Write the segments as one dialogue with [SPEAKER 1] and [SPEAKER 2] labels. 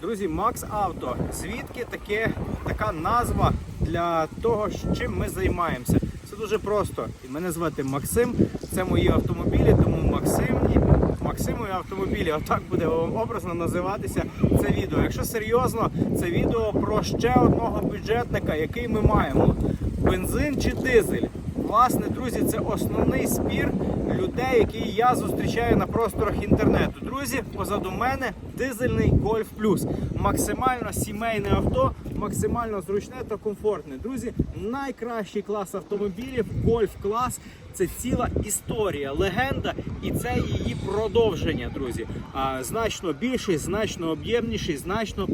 [SPEAKER 1] Друзі, Макс Авто. Звідки таке, така назва для того, чим ми займаємося? Це дуже просто. І Мене звати Максим. Це мої автомобілі, тому Максимні. Максимові автомобілі, отак буде образно називатися це відео. Якщо серйозно, це відео про ще одного бюджетника, який ми маємо: бензин чи дизель. Власне, друзі, це основний спір людей, які я зустрічаю на просторах інтернету. Друзі, позаду мене дизельний Golf Plus. Максимально сімейне авто, максимально зручне та комфортне. Друзі, найкращий клас автомобілів Golf клас. Це ціла історія, легенда, і це її продовження, друзі. А, значно більший, значно об'ємніший, значно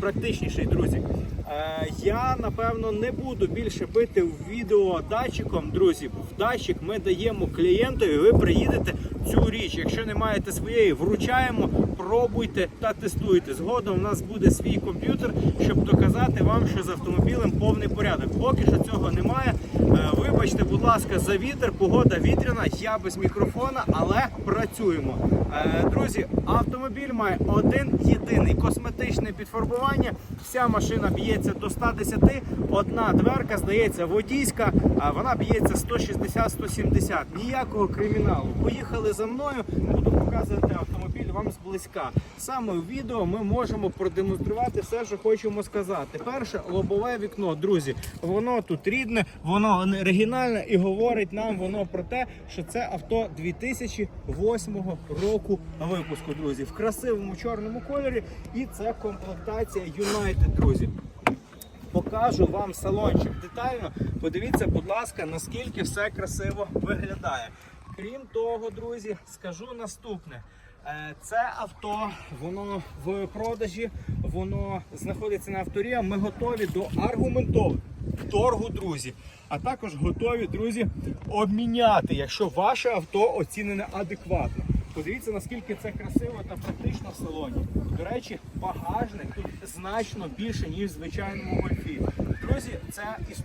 [SPEAKER 1] практичніший, друзі. Е, я напевно не буду більше бити в відео датчиком, друзі. В датчик ми даємо клієнтові. Ви приїдете цю річ. Якщо не маєте своєї, вручаємо, пробуйте та тестуйте. Згодом у нас буде свій комп'ютер, щоб доказати вам, що з автомобілем повний порядок. Поки що цього немає. Е, Вибачте, будь ласка, за вітер, погода вітряна. Я без мікрофона, але працюємо. Е, Друзі, автомобіль має один єдиний косметичне підфарбування. Вся машина б'ється до 110, одна дверка здається водійська, а вона б'ється 160-170. Ніякого криміналу. Поїхали за мною, буду показувати автомобіль вам зблизька. Саме в відео ми можемо продемонструвати все, що хочемо сказати. Перше лобове вікно, друзі, воно тут рідне, воно оригінальне і говорить нам воно про те, що це авто 2008 року випуску, друзі, в красивому чорному кольорі. І це комплектація United, друзі. Покажу вам салончик детально. Подивіться, будь ласка, наскільки все красиво виглядає. Крім того, друзі, скажу наступне. Е, Це авто, воно в продажі, воно знаходиться на авторі. Ми готові до аргументового торгу, друзі. А також готові, друзі, обміняти, якщо ваше авто оцінене адекватно. Подивіться, наскільки це красиво та практично в салоні. До речі, багажник тут значно більше, ніж в звичайному гольфі.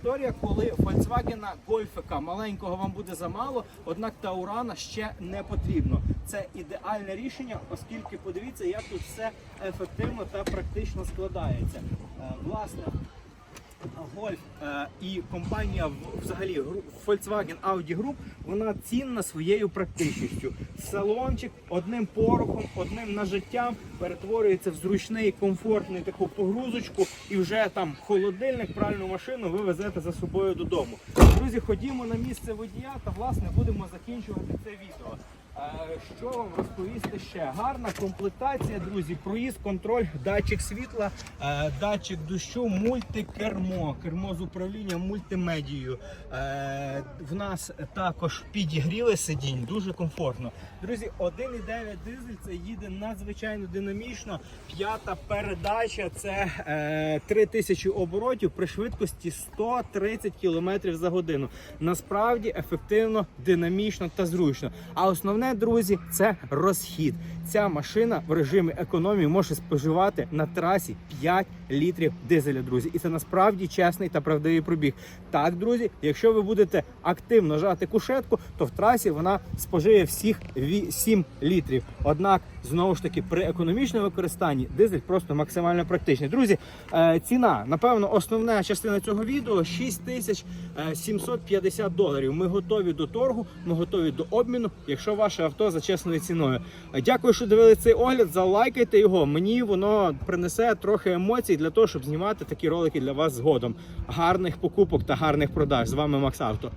[SPEAKER 1] Історія, коли Volkswagen Гольфика маленького вам буде замало, однак Таурана ще не потрібно. Це ідеальне рішення, оскільки подивіться, як тут все ефективно та практично складається. Е, Власне, Гольф е, і компанія взагалі Volkswagen Audi Group, вона цінна своєю практичністю. Салончик одним порохом, одним нажиттям перетворюється в зручний, комфортний таку погрузочку, і вже там холодильник, пральну машину ви везете за собою додому. Друзі, ходімо на місце водія та власне будемо закінчувати це відео. Е, Що вам розповісти ще? Гарна комплектація, друзі. Проїзд, контроль, датчик світла, е, датчик дощу, мультикермо, кермо з управлінням мультимедією. Е, В нас також підігріли сидінь, дуже комфортно. Друзі, 1,9 дизель це їде надзвичайно динамічно. П'ята передача це е, 3000 оборотів при швидкості 130 км за годину. Насправді ефективно, динамічно та зручно. А основне, друзі, це розхід. Ця машина в режимі економії може споживати на трасі 5 літрів дизеля, друзі. І це насправді чесний та правдивий пробіг. Так, друзі, якщо ви будете активно жати кушетку, то в трасі вона спожиє всіх 7 літрів. Однак, знову ж таки, при економічному використанні дизель просто максимально практичний. Друзі, е, ціна, напевно, основна частина цього відео 6750 доларів. Ми готові до торгу, ми готові до обміну, якщо ваше авто за чесною ціною. Дякую, що дивилися цей огляд. Залайкайте його. Мені воно принесе трохи емоцій для того, щоб знімати такі ролики для вас згодом. Гарних покупок та гарних продаж. З вами Макс Авто.